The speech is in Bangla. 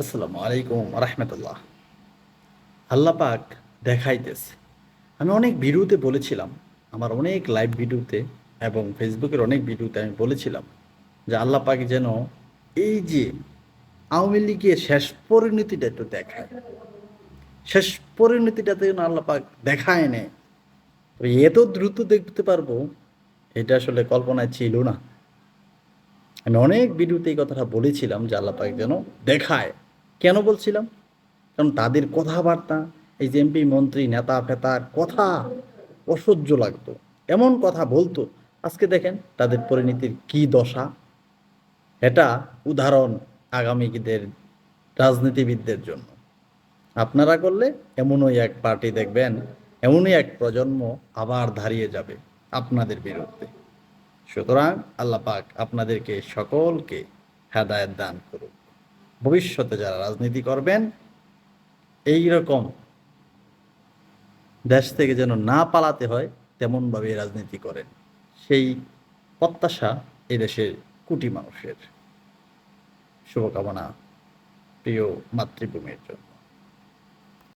আসসালামু আলাইকুম রহমতুল্লাহ আল্লাহ পাক দেখাইতেছে। আমি অনেক ভিডিওতে বলেছিলাম, আমার অনেক লাইভ ভিডিওতে এবং ফেসবুকের অনেক ভিডিওতে আমি বলেছিলাম যে আল্লাহ পাক যেন এই যে আওয়ামী লীগের শেষ পরিণতিটা একটু দেখায়। শেষ পরিণতিটাতে যেন আল্লাহ পাক দেখায় নেয় এত দ্রুত দেখতে পারব, এটা আসলে কল্পনায় ছিল না। আমি অনেক ভিডিওতে এই কথাটা বলেছিলাম যে আল্লাহ পাক যেন দেখায়। কেন বলছিলাম? কারণ তাদের কথাবার্তা, এই যে এমপি, মন্ত্রী, নেতা, ফেতার কথা অসহ্য লাগতো। এমন কথা বলতো, আজকে দেখেন তাদের পরিণতির কি দশা। এটা উদাহরণ আগামীদের রাজনীতিবিদদের জন্য। আপনারা করলে এমনই এক পার্টি দেখবেন, এমনই এক প্রজন্ম আবার দাঁড়িয়ে যাবে আপনাদের বিরুদ্ধে। সুতরাং আল্লাহ পাক আপনাদেরকে সকলকে হেদায়ত দান করুক। ভবিষ্যতে যারা রাজনীতি করবেন এই রকম দেশ থেকে যেন না পালাতে হয়, তেমনভাবে রাজনীতি করেন। সেই প্রত্যাশা এ দেশের কুটি মানুষের। শুভকামনা প্রিয় মাতৃভূমির জন্য।